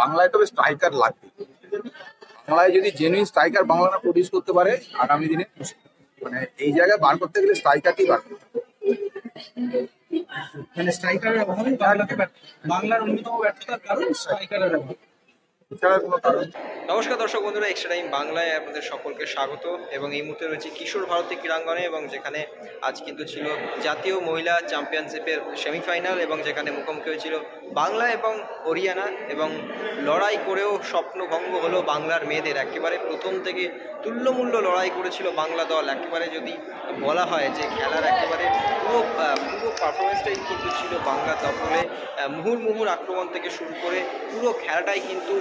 বাংলায় তবে স্ট্রাইকার লাগবে বাংলায় যদি জেনুইন স্ট্রাইকার বাংলাটা প্রডিউস করতে পারে, আগামী দিনে মানে এই জায়গায় বার করতে গেলে স্ট্রাইকারকেই বার করতে। মানে স্ট্রাইকারের অভাবে বাংলার অন্যতম ব্যর্থতার কারণ স্ট্রাইকারের অভাব নমস্কার দর্শক বন্ধুরা এক্সট্রা টাইম বাংলায় আপনাদের সকলকে স্বাগত। এবং এই মুহূর্তে রয়েছে কিশোর ভারতী ক্রীড়াঙ্গনে এবং যেখানে আজ কিন্তু ছিল জাতীয় মহিলা চ্যাম্পিয়নশিপের সেমিফাইনাল এবং যেখানে মুখোমুখি হয়েছিল বাংলা এবং হরিয়ানা। এবং লড়াই করেও স্বপ্নভঙ্গ হলো বাংলার মেয়েদের। একেবারে প্রথম থেকে তুল্যমূল্য লড়াই করেছিল বাংলা দল। একেবারে যদি বলা হয় যে খেলার একেবারে পুরো পুরো পারফরমেন্সটাই কিন্তু ছিল বাংলা দখলে। মুহুর মুহুর আক্রমণ থেকে শুরু করে পুরো খেলাটাই কিন্তু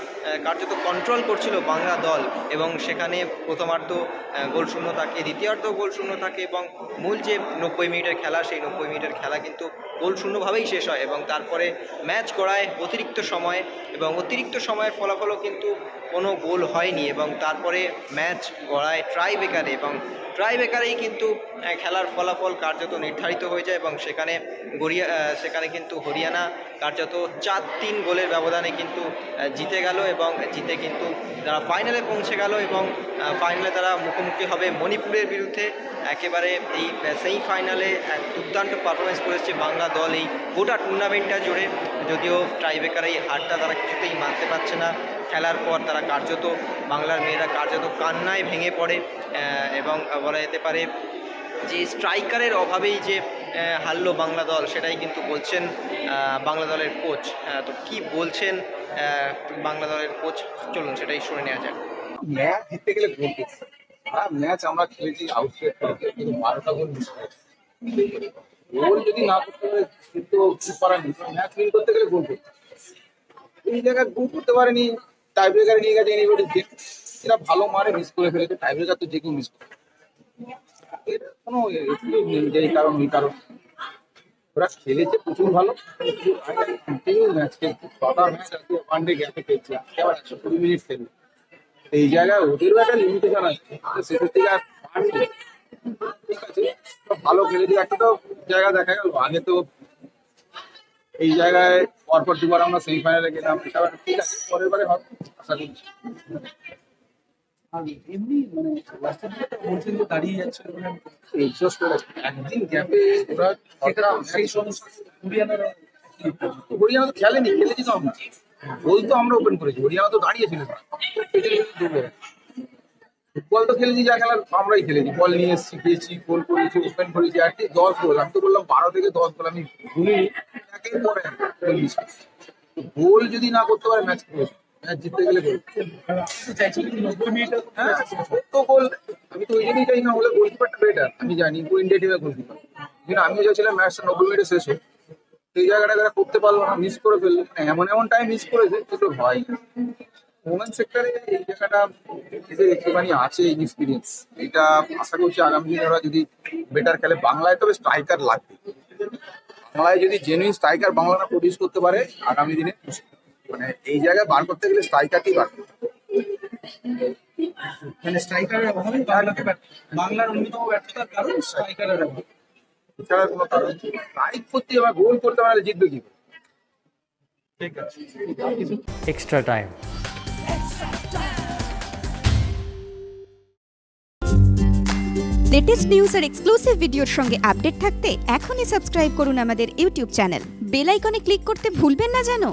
কার্যত কন্ট্রোল করছিল বাংলা দল। এবং সেখানে প্রথমার্ধ আহ, গোল শূন্য থাকে দ্বিতীয়ার্ধ গোল শূন্য থাকে এবং মূল যে নব্বই মিনিটের খেলা সেই নব্বই মিনিটের খেলা কিন্তু গোল শূন্যভাবেই শেষ হয় এবং তারপরে ম্যাচ গড়ায় অতিরিক্ত সময়ে এবং অতিরিক্ত সময়ের ফলাফলও কিন্তু কোনো গোল হয়নি এবং তারপরে ম্যাচ গড়ায় ট্রাই বেকারে এবং ট্রাই বেকারেই কিন্তু খেলার ফলাফল কার্যত নির্ধারিত হয়ে যায় এবং সেখানে গড়িয়া সেখানে কিন্তু হরিয়ানা কার্যত চার তিন গোলের ব্যবধানে কিন্তু জিতে গেল এবং জিতে কিন্তু তারা ফাইনালে পৌঁছে গেল এবং ফাইনালে তারা মুখোমুখি হবে মণিপুরের বিরুদ্ধে। একেবারে এই সেমিফাইনালে এক দুর্দান্ত পারফরমেন্স করেছে বাংলা দল এই গোটা টুর্নামেন্টটা জুড়ে। যদিও ট্রাইবেকার এই হারটা তারা কিছুতেই মানতে পারছে না। খেলার পর তারা কার্যত, বাংলার মেয়েরা কার্যত কান্নায় ভেঙে পড়ে এবং বলা যেতে পারে যে স্ট্রাইকারের অভাবেই যে হারলো বাংলা দল, সেটাই কিন্তু বলছেন বাংলা দলের কোচ। তো কি বলছেন বাংলা দলের কোচ? চলুন, সেটাই শুনে নেওয়া যাক। ম্যাচ জিততে গেলে গোল। হ্যাঁ ম্যাচ আমরা খেলেছি আউটসাইড কিন্তু বারোটা গোল গোল যদি না করতে পারে, কিন্তু নেই। ম্যাচ উইন করতে গেলে গোল করতে এই জায়গায় গোল করতে পারেনি টাইব্রেকারে নিয়ে গেছে এনিবডি এরা ভালো মারে মিস করে ফেলেছে টাই ব্রেকার তো যে কেউ মিস করে কোনো কারণ ওই কারণ ওরা খেলেছে প্রচুর ভালো কুড়ি মিনিট এই জায়গায় ওদেরও একটা লিমিটেশন আছে। ঠিক আছে ভালো খেলেছে একটা তো জায়গা দেখা গেল আগে তো এই জায়গায় পরপর দুবার আমরা সেমিফাইনালে গেলাম ঠিক আছে পরের বারে হবে আশা করছি এমনি মানে লাস্টের দিকে বলছেন যে দাঁড়িয়ে যাচ্ছে এক্সস্ট করে একদিন গ্যাপে ওরা সেটা ছটা সেই match হরিয়ানার হরিয়ানা তো খেলেনি খেলেছি আমরা। তো আমরা ওপেন করেছি হরিয়ানা তো দাঁড়িয়েছিল ফুটবল তো খেলেছি যা খেলার আমরাই খেলেছি। বল নিয়ে এসেছি খেয়েছি গোল করেছি ওপেন করেছি কি দশ গোল আমি তো বললাম বারো থেকে দশ গোল আমি ভুলিনি। একের পর গোল যদি না করতে পারে ম্যাচ ম্যাচ জিততে গেলে হ্যাঁ বেটার আমি ম্যাচটা নব্বই করতে পারল না মিস করে ফেলল। এমন এমন টাইম মিস করেছে হয় সেক্টরে এই জায়গাটা একটুখানি আছে ইনএক্সপিরিয়েন্স এটা আশা করছি আগামী দিনে ওরা যদি বেটার খেলে। বাংলায় তবে স্ট্রাইকার লাগবে। বাংলায় যদি জেনুইন স্ট্রাইকার বাংলাটা প্রডিউস করতে পারে, আগামী দিনে মানে এই জায়গায় বার করতে গেলে স্ট্রাইকারকেই বার করতে মানে স্ট্রাইকারের অভাবে বাংলাকে বাংলার অন্যতম ব্যর্থতার কারণ স্ট্রাইকারের অভাব। এছাড়া কোনো কারণ স্ট্রাইক করতে হবে গোল করতে পারলে জিতবে কি? ঠিক আছে. লেটেস্ট নিউজ আর এক্সক্লুসিভ ভিডিওর সঙ্গে আপডেট থাকতে এখনই সাবস্ক্রাইব করুন আমাদের ইউটিউব চ্যানেল বেল আইকনে ক্লিক করতে ভুলবেন না জানো